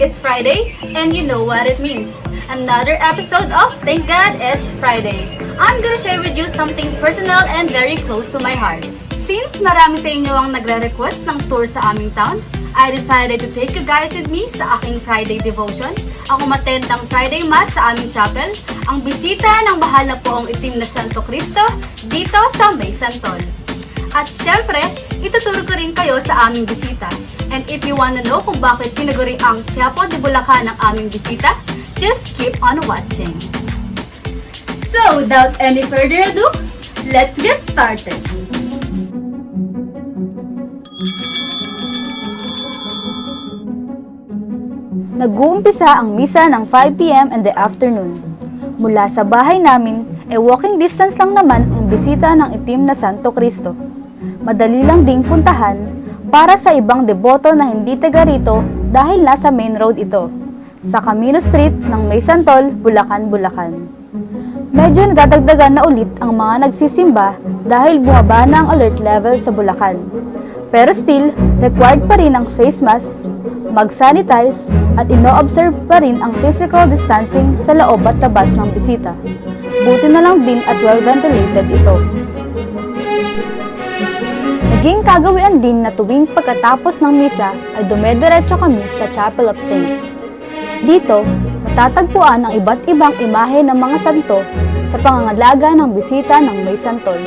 is Friday, and you know what it means. Another episode of Thank God It's Friday. I'm gonna share with you something personal and very close to my heart. Since marami sa inyo ang nagre-request ng tour sa aming town, I decided to take you guys with me sa aking Friday devotion. Ang umattend ng Friday Mass sa aming chapel, ang bisita ng bahal na poong itim na Santo Cristo dito sa May Santol. At syempre, ituturo ko rin kayo sa aming bisita. And if you wanna know kung bakit pinaguri ang Quiapo de Bulacan ng aming bisita, just keep on watching. So, without any further ado, let's get started. Nag-uumpisa ang misa ng 5pm in the afternoon. Mula sa bahay namin, e walking distance lang naman ang bisita ng itim na Santo Cristo. Madali lang ding puntahan para sa ibang deboto na hindi taga rito dahil nasa main road ito, sa Camino Street ng May Santol, Bulacan, Bulacan. Medyo nadadagdagan na ulit ang mga nagsisimba dahil bumaba na ang alert level sa Bulacan. Pero still, required pa rin ang face mask, mag-sanitize, at ino-observe pa rin ang physical distancing sa loob at labas ng bisita. Buti na lang din at well-ventilated ito. Naging kagawian din na tuwing pagkatapos ng misa ay dumediretso kami sa Chapel of Saints. Dito, matatagpuan ang iba't ibang imahe ng mga santo sa pangangalaga ng bisita ng May Santol.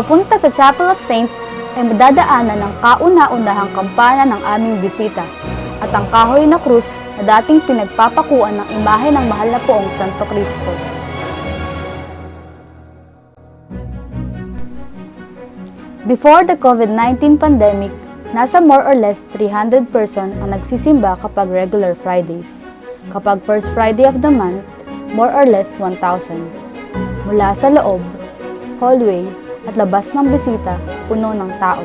Papunta sa Chapel of Saints ay madadaanan ng kauna-unahang kampana ng aming bisita at ang kahoy na krus na dating pinagpapakuan ng imahe ng mahal na poong Santo Cristo. Before the COVID-19 pandemic, nasa more or less 300 person ang nagsisimba kapag regular Fridays. Kapag first Friday of the month, more or less 1,000. Mula sa loob, hallway, at labas ng bisita, puno ng tao.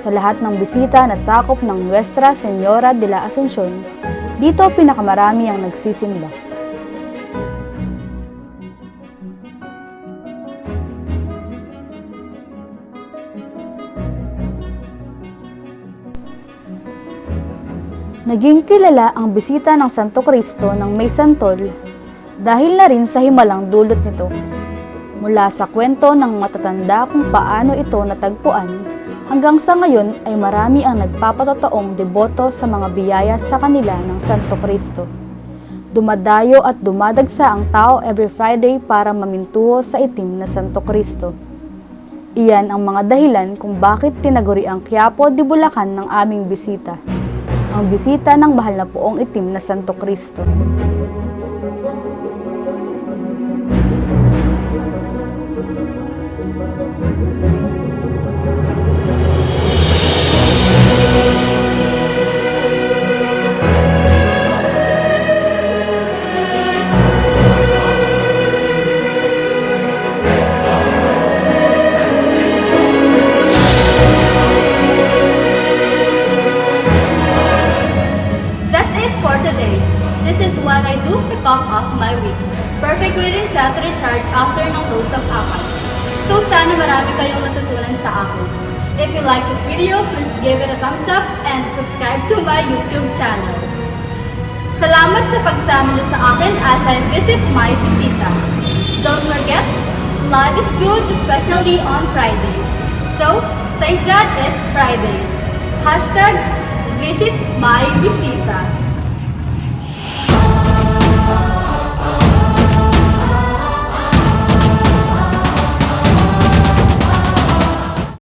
Sa lahat ng bisita na sakop ng Nuestra Señora de la Asunción, dito pinakamarami ang nagsisimba. Naging kilala ang bisita ng Santo Cristo ng May Santol dahil na rin sa himalang dulot nito. Mula sa kwento ng matatanda kung paano ito natagpuan, hanggang sa ngayon ay marami ang nagpapatotoong deboto sa mga biyaya sa kanila ng Santo Cristo. Dumadayo at dumadagsa ang tao every Friday para mamintuho sa itim na Santo Cristo. Iyan ang mga dahilan kung bakit tinaguri ang Quiapo de Bulacan ng aming bisita. Ang bisita ng bahal na poong itim na Santo Cristo. Rin siya to recharge after ng loads of apas. So sana marami kayong natutunan sa akin. If you like this video, please give it a thumbs up and subscribe to my YouTube channel. Salamat sa pagsama niyo sa akin as I visit my visita. Don't forget, life is good, especially on Fridays. So, thank God it's Friday. Hashtag visit my visita.